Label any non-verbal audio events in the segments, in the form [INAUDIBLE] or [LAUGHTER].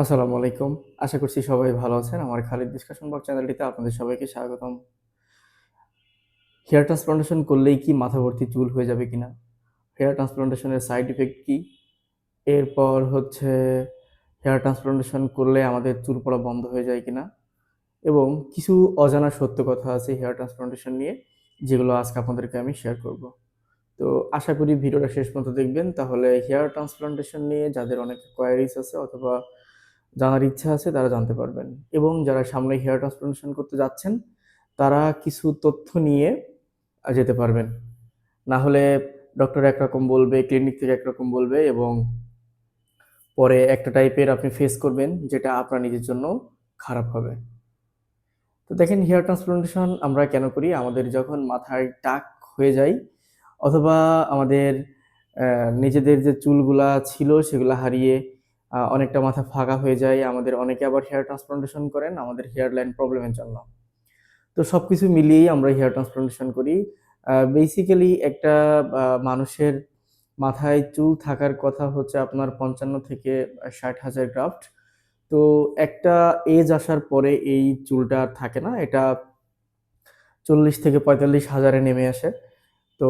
আসসালামু আলাইকুম। আশা করছি সবাই ভালো আছেন। আমার খালিদ ডিসকাশন বক্স চ্যানেলটিতে আপনাদের সবাইকে স্বাগতম। হেয়ার ট্রান্সপ্লান্টেশন করলেই কি মাথা ভর্তি চুল হয়ে যাবে কিনা? হেয়ার ট্রান্সপ্লান্টেশনের সাইড ইফেক্ট কি? এরপর হচ্ছে হেয়ার ট্রান্সপ্লান্টেশন করলে আমাদের চুল পড়া বন্ধ হয়ে যায় কিনা? এবং কিছু অজানা সত্য কথা আছে হেয়ার ট্রান্সপ্লান্টেশন নিয়ে, যেগুলো আজকে আপনাদেরকে আমি শেয়ার করব। তো আশা করি ভিডিওটা শেষ পর্যন্ত দেখবেন। তাহলে হেয়ার ট্রান্সপ্লান্টেশন নিয়ে যাদের অনেক কোয়ারিজ আছে অথবা জানার ইচ্ছা আছে তারা জানতে পারবেন। এবং যারা সামনে হেয়ার ট্রান্সপ্লান্টেশন করতে যাচ্ছেন, তারা কিছু তথ্য নিয়ে যেতে পারবেন। না হলে ডক্টর একরকম বলবে, ক্লিনিক থেকে একরকম বলবে এবং পরে একটা টাইপের আপনি ফেস করবেন যেটা আপনার নিজের জন্য খারাপ হবে। তো দেখেন হেয়ার ট্রান্সপ্লান্টেশন আমরা কেন করি? আমাদের যখন মাথায় টাক হয়ে যায় অথবা আমাদের নিজেদের যে চুলগুলা ছিল সেগুলো হারিয়ে অনেকটা মাথা ফাঁকা হয়ে যায়। আমাদের অনেকে আবার হেয়ার ট্রান্সপ্লান্টেশন করেন, আমাদের হেয়ার লাইন প্রবলেমের জন্য। তো সব কিছু মিলিয়েই আমরা হেয়ার ট্রান্সপ্লান্টেশন করি। বেসিক্যালি একটা মানুষের মাথায় চুল থাকার কথা হচ্ছে আপনার ৫৫ থেকে ষাট হাজার গ্রাফট। তো একটা এজ আসার পরে এই চুলটা আর থাকে না। এটা ৪০ থেকে পঁয়তাল্লিশ হাজারে নেমে আসে। তো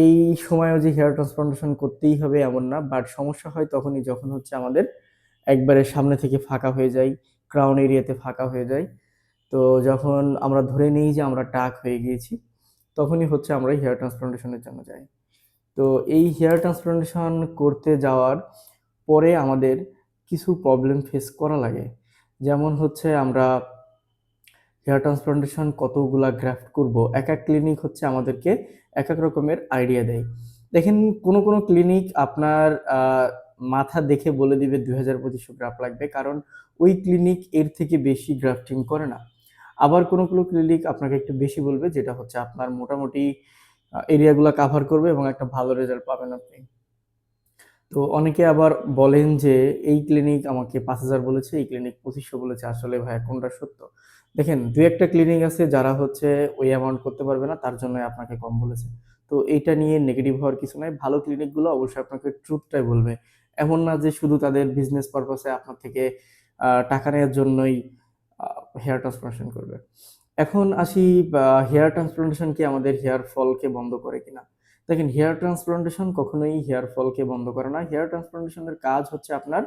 এই সময়ও যে হেয়ার ট্রান্সপ্লান্টেশন করতেই হবে এমন না। বাট সমস্যা হয় তখনই যখন হচ্ছে আমাদের একবারে সামনে থেকে ফাঁকা হয়ে যায়, ক্রাউন এরিয়াতে ফাঁকা হয়ে যায়। তো যখন আমরা ধরে নেই যে আমরা টাক হয়ে গিয়েছি, তখনই হচ্ছে আমরা হেয়ার ট্রান্সপ্লান্টেশন এর জন্য যাই। তো এই হেয়ার ট্রান্সপ্লান্টেশন করতে যাওয়ার পরে আমাদের কিছু প্রবলেম ফেস করা লাগে। যেমন হচ্ছে আমরা হেয়ার ট্রান্সপ্লান্টেশন কতগুলা গ্রাফট করব। এক এক ক্লিনিক হচ্ছে আমাদেরকে এক এক রকমের আইডিয়া দেয়। দেখেন কোন, কোন ক্লিনিক আপনার মাথা দেখে বলে দিবে ২০০০-২৫০০ গ্রাফট লাগবে। কারণ ওই ক্লিনিক এর থেকে বেশি গ্রাফটিং করে না। আবার কোন, কোন ক্লিনিক আপনাকে একটু বেশি বলবে যেটা হচ্ছে আপনার মোটামুটি এরিয়াগুলো কাভার করবে এবং একটা ভালো রেজাল্ট পাবেন আপনি। তো অনেকে আবার বলেন যে এই ক্লিনিক আমাকে ৫০০০ বলেছে, এই ক্লিনিক ২৫০০ বলেছে। আসলে ভাইয়া কোনটা সত্য? দেখেন ২-১ ক্লিনিক আছে যারা হচ্ছে ওই অ্যামাউন্ট করতে পারবে না, তার জন্যই আপনাকে কম বলেছে। তো এইটা নিয়ে নেগেটিভ হওয়ার কিছু নাই। ভালো ক্লিনিকগুলো অবশ্যই আপনাকে ট্রুথটাই বলবে। এমন না যে শুধু তাদের বিজনেস পারপাসে আপনার থেকে টাকা নেওয়ার জন্যই হেয়ার ট্রান্সপ্লান্টেশন করবে। এখন আসি হেয়ার ট্রান্সপ্লান্টেশন কি আমাদের হেয়ার ফলকে বন্ধ করে কিনা? দেখেন হেয়ার ট্রান্সপ্লান্টেশন কখনোই হেয়ার ফলকে বন্ধ করে না। হেয়ার ট্রান্সপ্লান্টেশন এর কাজ হচ্ছে আপনার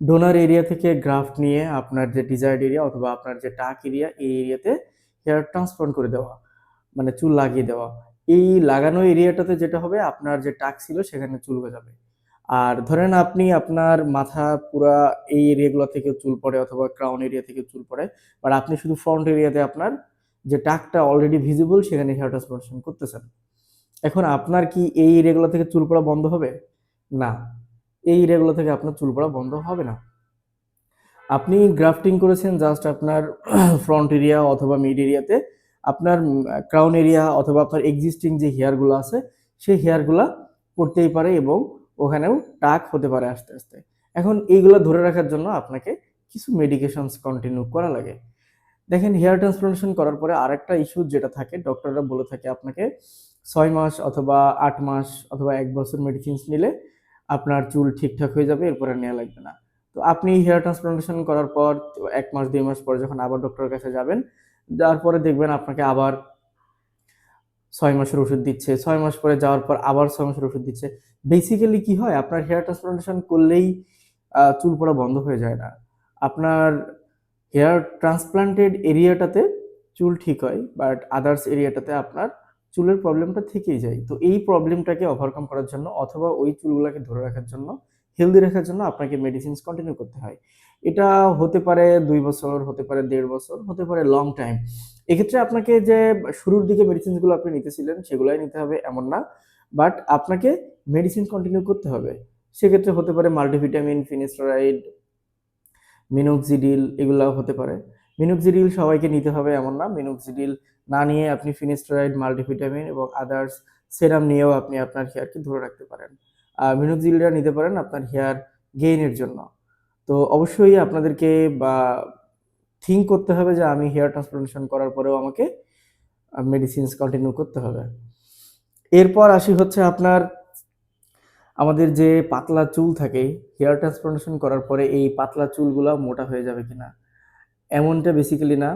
ডোনার এরিয়া থেকে গ্রাফট নিয়ে আপনার যে ডিজায়ার্ড এরিয়া অথবা আপনার যে টাক এরিয়া এই এরিয়াতে হেয়ার ট্রান্সপ্লান্ট করে দেওয়া। মানে চুল লাগিয়ে দেওয়া। এই লাগানো এরিয়াটাতে যেটা হবে, আপনার যে টাক ছিল সেখানে চুল গজাবে। আর ধরেন আপনি আপনার মাথা পুরা এই এরিয়াগুলো থেকে চুল পড়ে অথবা ক্রাউন এরিয়া থেকে চুল পড়ে। বাট আপনি শুধু ফ্রন্ট এরিয়াতে আপনার যে টাকটা অলরেডি ভিজিবল সেখানে হেয়ার ট্রান্সপ্লান্টেশন করতেছেন। এখন আপনার কি এই এরিয়াগুলো থেকে চুল পড়া বন্ধ হবে? না। এই এরিয়াগুলো থেকে আপনার চুল পড়া বন্ধ হবে না। আপনি গ্রাফটিং করেছেন জাস্ট আপনার [CLEARS THROAT] ফ্রন্ট এরিয়া অথবা মিড এরিয়াতে। আপনার ক্রাউন এরিয়া অথবা আপনার এক্সিস্টিং যে হেয়ারগুলো আছে, সেই হেয়ারগুলা পড়তেই পারে এবং ওখানেও টাক হতে পারে আস্তে, আস্তে। এখন এইগুলা ধরে রাখার জন্য আপনাকে কিছু মেডিকেশনস কন্টিনিউ করা লাগে। দেখেন হেয়ার ট্রান্সপ্লান্টেশন করার পরে আরেকটা ইস্যু যেটা থাকে ডক্টররা বলে থাকে আপনাকে ছয় মাস অথবা আট মাস অথবা এক বছর মেডিসিনস নিলে আপনার চুল ঠিকঠাক হয়ে যাবে এরপরে নেয়া লাগবে না। তো আপনি হেয়ার ট্রান্সপ্লান্টেশন করার পর এক মাস দুই মাস পরে যখন আবার ডক্টরের কাছে যাবেন, যাওয়ার পরে দেখবেন আপনাকে আবার ছয় মাসের ওষুধ দিচ্ছে। ছয় মাস পরে যাওয়ার পর আবার ছয় মাসের ওষুধ দিচ্ছে। বেসিক্যালি কি হয়? আপনার হেয়ার ট্রান্সপ্লান্টেশন করলেই চুল পড়া বন্ধ হয়ে যায় না। আপনার হেয়ার ট্রান্সপ্লান্টেড এরিয়াটাতে চুল ঠিক হয়। বাট আদার্স এরিয়াটাতে আপনার চুলের প্রবলেমটা থেকেই যায়। তো এই প্রবলেমটাকে ওভারকাম করার জন্য অথবা ওই চুলগুলোকে ধরে রাখার জন্য, হেলদি রাখার জন্য আপনাকে মেডিসিনস কন্টিনিউ করতে হয়। এটা হতে পারে দুই বছর, হতে পারে দেড় বছর, হতে পারে লং টাইম। এক্ষেত্রে আপনাকে যে শুরুর দিকে মেডিসিনসগুলো আপনি নিতেছিলেন সেগুলাই নিতে হবে এমন না। বাট আপনাকে মেডিসিন কন্টিনিউ করতে হবে। সেক্ষেত্রে হতে পারে মাল্টিভিটামিন, ফিনিস্টেরাইড, মিনোক্সিডিল এগুলাও হতে পারে। মিনোক্সিডিল সবাইকে নিতে হবে এমন না। মিনোক্সিডিল না নিয়ে আপনি ফিনিস্টেরাইড, মাল্টিভিটামিন এবং আদার্স সেরাম নিয়েও আপনি আপনার হেয়ারকে ধরে রাখতে পারেন। আর মিনোক্সিডিলটা নিতে পারেন আপনার হেয়ার গেইনের জন্য। তো অবশ্যই আপনাদেরকে বা থিঙ্ক করতে হবে যে আমি হেয়ার ট্রান্সপ্লান্টেশন করার পরেও আমাকে মেডিসিনস কন্টিনিউ করতে হবে। এরপর আসি হচ্ছে আপনার আমাদের যে পাতলা চুল থাকে হেয়ার ট্রান্সপ্লান্টেশন করার পরে এই পাতলা চুলগুলো মোটা হয়ে যাবে কিনা এমনটা বেসিক্যালি না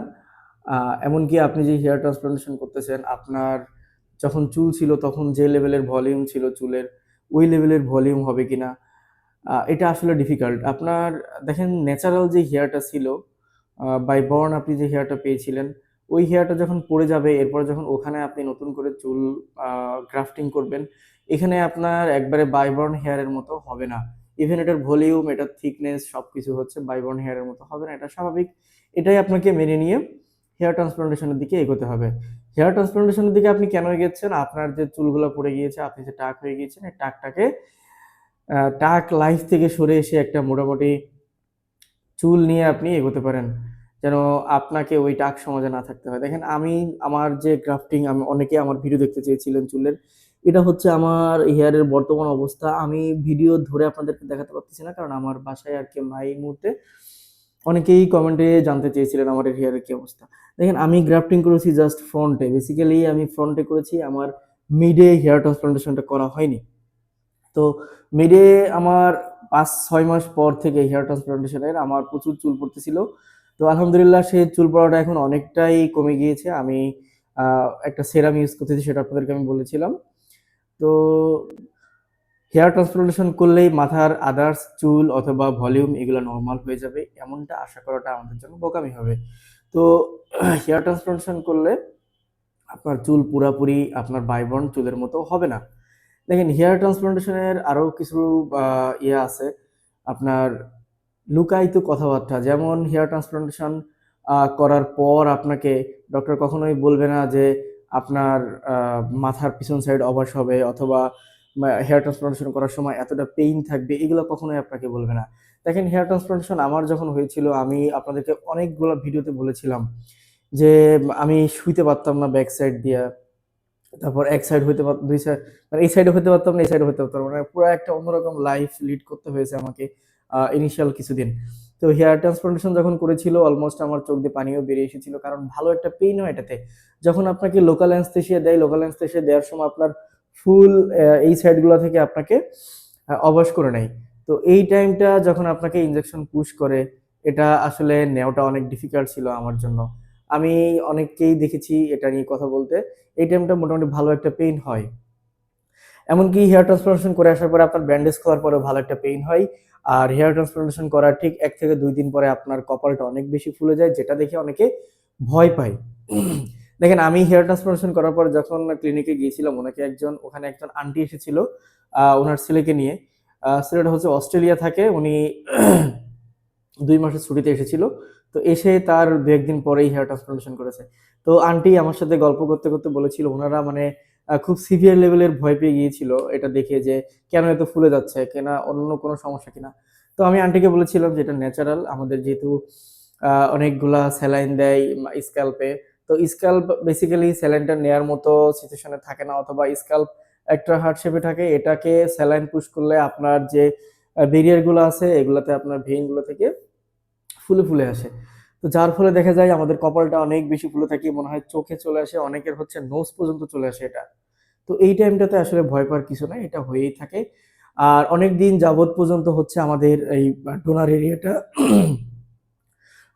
এমনকি আপনি যে হেয়ার ট্রান্সপ্লান্টেশন করতেছেন, আপনার যখন চুল ছিল তখন যে লেভেলের ভলিউম ছিল চুলের, ওই লেভেলের ভলিউম হবে কি না এটা আসলে ডিফিকাল্ট আপনার, দেখেন ন্যাচারাল যে হেয়ারটা ছিল বাই বর্ন আপনি যে হেয়ারটা পেয়েছিলেন, ওই হেয়ারটা যখন পড়ে যাবে, এরপর যখন ওখানে আপনি নতুন করে চুল গ্রাফটিং করবেন, এখানে আপনার একবারে বাইবর্ন হেয়ারের মতো হবে না। ইভেন এটার ভলিউম এটার থিকনেস সব কিছু হচ্ছে বাইবর্ন হেয়ারের মতো হবে না, এটা স্বাভাবিক। এটাই আপনাকে মেনে নিয়ে হেয়ার ট্রান্সপ্লান্টেশনের দিকে এগোতে হবে। হেয়ার ট্রান্সপ্লান্টেশনের দিকে আপনি কেন এগোচ্ছেন? আপনার যে চুলগুলো পড়ে গিয়েছে, আপনি যে টাক হয়ে গিয়েছেন, এই টাকটাকে টাক লাইফ থেকে সরে এসে একটা মোটামুটি চুল নিয়ে আপনি এগোতে পারেন। যেন আপনাকে ওই টাক সমাজে না থাকতে হয়। দেখেন, আমি, আমার যে গ্রাফটিং আমি অনেকে আমার ভিডিও দেখতে চেয়েছিলেন চুলের। এটা হচ্ছে আমার হেয়ারের বর্তমান অবস্থা। আমি ভিডিও ধরে আপনাদেরকে দেখাতে পারতেছি না, কারণ আমার বাসায় আর কি নাই এই মুহূর্তে। অনেকেই কমেন্টে জানতে চেয়েছিলেন আমার হেয়ারের কি অবস্থা। দেখেন, আমি গ্রাফটিং করেছি জাস্ট ফ্রন্টে বেসিক্যালি আমি ফ্রন্টে করেছি, আমার মিডে হেয়ার ট্রান্সপ্লান্টেশনটা করা হয়নি। তো মিডে আমার পাঁচ, ছয় মাস পর থেকে হেয়ার ট্রান্সপ্লান্টেশনের আমার প্রচুর চুল পড়তেছিল। তো আলহামদুলিল্লাহ, সেই চুল পড়াটা এখন অনেকটাই কমে গিয়েছে। আমি একটা সেরাম ইউজ করতেছি, সেটা আপনাদেরকে আমি বলেছিলাম। তো হেয়ার ট্রান্সপ্লান্টেশন করলেই মাথার আদার্স চুল অথবা ভলিউম এগুলো নর্মাল হয়ে যাবে। এমনটা আশা করাটা আমাদের জন্য বোকামি হবে। তো হেয়ার ট্রান্সপ্লান্টেশন করলে আপনার চুল পুরাপুরি আপনার বাইবর্ন চুলের মতো হবে না। দেখেন হেয়ার ট্রান্সপ্লান্টেশনের আরও কিছু ইয়ে আছে। আপনার লুকায়িত কথাবার্তা, যেমন হেয়ার ট্রান্সপ্লান্টেশন করার পর আপনাকে ডক্টর কখনোই বলবে না যে আপনার মাথার পিছন সাইড অবাস হবে অথবা হেয়ার ট্রান্সপ্লান্টেশন করার সময় এতটা পেইন থাকবে, এগুলো কখনোই আপনাকে বলবে না। দেখেন হেয়ার ট্রান্সপ্লান্টেশন আমার যখন হয়েছিল, আমি আপনাদেরকে অনেকগুলো ভিডিওতে বলেছিলাম যে আমি শুইতে পারতাম না ব্যাক সাইড দিয়ে। তারপর এক সাইড হইতে পার দুই সাইড মানে এই সাইডে হতে পারতাম না, এই সাইডে হতে পারতাম মানে পুরো একটা অন্যরকম লাইফ লিড করতে হয়েছে আমাকে ইনিশিয়াল কিছুদিন। তো হেয়ার ট্রান্সপ্লান্টেশন যখন করেছিল অলমোস্ট আমার চোখ দিয়ে পানিও বেরিয়ে এসেছিল। কারণ ভালো একটা পেইন হয় এটাতে। যখন আপনাকে লোকাল অ্যানস্থেশিয়া দেয় লোকাল অ্যানস্থেশিয়া দেওয়ার সময় আপনার ফুল এই সাইডগুলো থেকে আপনাকে অবশ করে নেয়। তো এই টাইমটা যখন আপনাকে ইনজেকশন পুশ করে, এটা আসলে নেওয়াটা অনেক ডিফিকাল্ট ছিল আমার জন্য। আমি অনেককেই দেখেছি এটা নিয়ে কথা বলতে। এই টাইমটা মোটামুটি ভালো একটা পেইন হয়। এমনকি হেয়ার ট্রান্সপ্লান্টেশন করে আসার পরে আপনার ব্যান্ডেজ করার পরে ভালো একটা পেইন হয়। আর হেয়ার ট্রান্সপ্লান্টেশন করার ঠিক এক থেকে দুই দিন পরে আপনার কপালটা অনেক বেশি ফুলে যায়, যেটা দেখে অনেকে ভয় পায়। দেখেন, আমি হেয়ার ট্রান্সপ্লান্টেশন করার পর যখন ক্লিনিকে গিয়েছিলাম, ওনাকে একজন, ওখানে একজন আন্টি এসেছিল ওনার ছেলেকে নিয়ে। ছেলেটা হচ্ছে অস্ট্রেলিয়া থাকে, উনি [CLEARS THROAT] দুই মাসের ছুটিতে এসেছিল। তো এসে তার দু একদিন পরেই হেয়ার ট্রান্সপ্লান্টেশন করেছে। তো আন্টি আমার সাথে গল্প করতে করতে বলেছিল ওনারা মানে খুব সিভিয়ার লেভেলের ভয় পেয়ে গিয়েছিল এটা দেখে যে, কেন এত ফুলে যাচ্ছে, কেনা অন্য কোনো সমস্যা কিনা। তো আমি আন্টিকে বলেছিলাম যে এটা ন্যাচারাল আমাদের যেহেতু অনেকগুলা স্যালাইন দেয় স্ক্যাল্পে তো স্ক্যাল্প বেসিক্যালি স্যালাইনটা নেয়ার মতো সিচুয়েশনে থাকে না, অথবা স্ক্যাল্প একটা হার্ট শেপে থাকে, এটাকে স্যালাইন পুশ করলে আপনার যে ব্যারিয়ারগুলো আছে, এগুলোতে আপনার ভেইনগুলো থেকে ফুলে ফুলে আসে। তো যার ফলে দেখা যায় আমাদের কপালটা অনেক বেশি ফুলে থাকে, মনে হয় চোখে চলে আসে, অনেকের হচ্ছে নোজ পর্যন্ত চলে আসে এটা। তো এই টাইমটাতে আসলে ভয় পাওয়ার কিছু নাই, এটা হয়েই থাকে। আর অনেক দিন যাবত পর্যন্ত হচ্ছে আমাদের এই ডোনার এরিয়াটা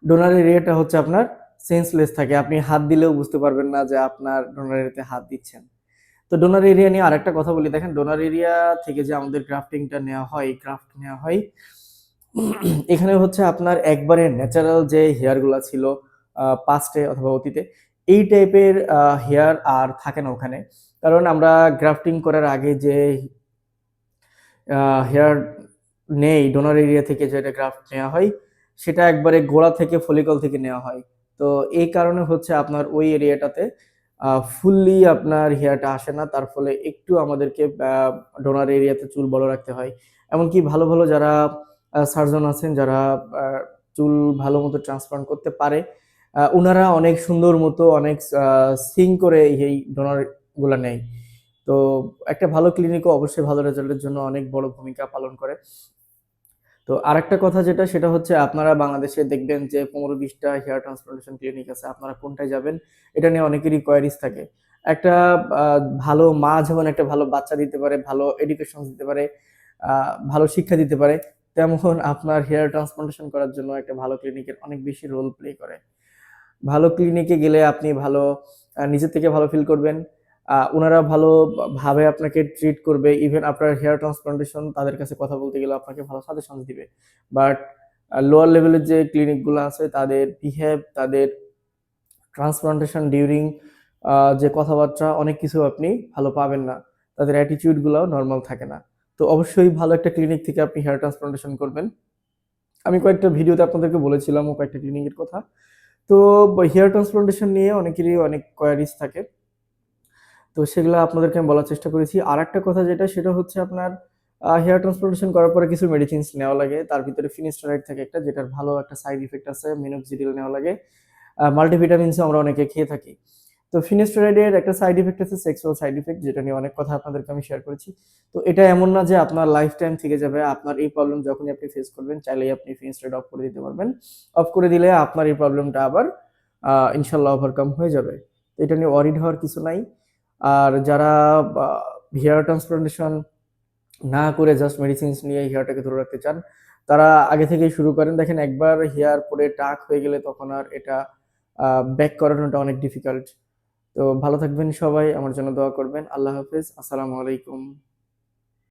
ডোনার এরিয়াটা হচ্ছে আপনার সেন্সলেস থাকে। আপনি হাত দিলেও বুঝতে পারবেন না যে আপনার ডোনার এরিয়াতে হাত দিচ্ছেন। তো ডোনার এরিয়া নিয়ে আরেকটা কথা বলি। দেখেন ডোনার এরিয়া থেকে যে আমাদের গ্রাফটিংটা নেওয়া হয় গ্রাফট নেওয়া হয়, এখানে হচ্ছে আপনার একবারে ন্যাচারাল যে হেয়ারগুলো ছিল পাস্টে অথবা অতীতে, এই টাইপের হেয়ার আর থাকে না ওখানে। কারণ আমরা গ্রাফটিং করার আগে যে হেয়ার নেই ডোনার এরিয়া থেকে যেটা গ্রাফট নেওয়া হয়, সেটা একবারে গোড়া থেকে ফলিকল থেকে নেওয়া হয়। তো এই কারণে হচ্ছে আপনার ওই এরিয়াটাতে ফুললি আপনার হেয়ারটা আসে না, তার ফলে একটু আমাদেরকে ডোনার এরিয়াতে চুল বড় রাখতে হয়। এমনকি ভালো ভালো যারা সার্জন আছেন, যারা চুল ভালো মতো ট্রান্সপ্লান্ট করতে পারে ওনারা অনেক সুন্দর মতো, অনেক সিং করে এই ডোনারগুলা নেয়। তো একটা ভালো ক্লিনিকও অবশ্যই ভালো রেজাল্টের জন্য অনেক বড় ভূমিকা পালন করে। তো আরেকটা কথা যেটা, সেটা হচ্ছে আপনারা বাংলাদেশে দেখবেন যে পনেরো বিশটা হেয়ার ট্রান্সপ্লান্টেশন ক্লিনিক আছে, আপনারা কোনটায় যাবেন, এটা নিয়ে অনেকেরই কোয়ারিজ থাকে। একটা ভালো মা যেমন একটা ভালো বাচ্চা দিতে পারে, ভালো এডুকেশন দিতে পারে ভালো শিক্ষা দিতে পারে, তেমন আপনার হেয়ার ট্রান্সপ্লান্টেশন করার জন্য একটা ভালো ক্লিনিকের অনেক বেশি রোল প্লে করে। ভালো ক্লিনিকে গেলে আপনি ভালো নিজের থেকে ভালো ফিল করবেন। ওনারা ভালো ভাবে আপনাকে ট্রিট করবে ইভেন আপনার হেয়ার ট্রান্সপ্লান্টেশন তাদের কাছে কথা বলতে গেলে আপনাকে ভালো সাজেশন দিবে। বাট লোয়ার লেভেলের যে ক্লিনিকগুলো আছে, তাদের বিহেভ তাদের ট্রান্সপ্লান্টেশন ডিউরিং যে কথাবার্তা, অনেক কিছু আপনি ভালো পাবেন না। তাদের অ্যাটিটিউডগুলো নর্মাল থাকে না। তো অবশ্যই ভালো একটা ক্লিনিক থেকে আপনি হেয়ার ট্রান্সপ্লান্টেশন করবেন। আমি কয়েকটা ভিডিওতে আপনাদেরকে বলেছিলাম ও কয়েকটা ক্লিনিকের কথা। তো হেয়ার ট্রান্সপ্লান্টেশন নিয়ে অনেকেরই অনেক কোয়ারিজ থাকে। তো সেগুলো আপনাদেরকে আমি বলার চেষ্টা করেছি। আর একটা কথা যেটা, সেটা হচ্ছে আপনার হেয়ার ট্রান্সপ্লান্টেশন করার পরে কিছু মেডিসিনস নেওয়া লাগে। তার ভিতরে ফিনিস্টারাইড থাকে একটা, যেটার ভালো একটা সাইড ইফেক্ট আছে মিনোক্সিডিল নেওয়া লাগে। মাল্টিভিটামিনসও আমরা অনেকে খেয়ে থাকি। তো ফিনিস্টারাইডের একটা সাইড ইফেক্ট আছে সেক্সুয়াল সাইড ইফেক্ট যেটা নিয়ে অনেক কথা আপনাদেরকে আমি শেয়ার করেছি। তো এটা এমন না যে আপনার লাইফ টাইম থেকে যাবে, আপনার এই প্রবলেম যখনই আপনি ফেস করবেন, চাইলেই আপনি ফিনিস্টারাইড অফ করে দিতে পারবেন। অফ করে দিলে আপনার এই প্রবলেমটা আবার ইনশাল্লাহ ওভারকাম হয়ে যাবে। তো এটা নিয়ে ওয়ারিড হওয়ার কিছু নাই। আর যারা হেয়ার ট্রান্সপ্লান্টেশন না করে জাস্ট মেডিসিনস নিয়ে হেয়ারটাকে ধরে রাখতে চান, তারা আগে থেকেই শুরু করেন। দেখেন একবার হেয়ার পরে টাক হয়ে গেলে তখন আর এটা ব্যাক করানোটা অনেক ডিফিকাল্ট তো ভালো থাকবেন সবাই, আমার জন্য দোয়া করবেন। আল্লাহ হাফেজ। আসসালামু আলাইকুম।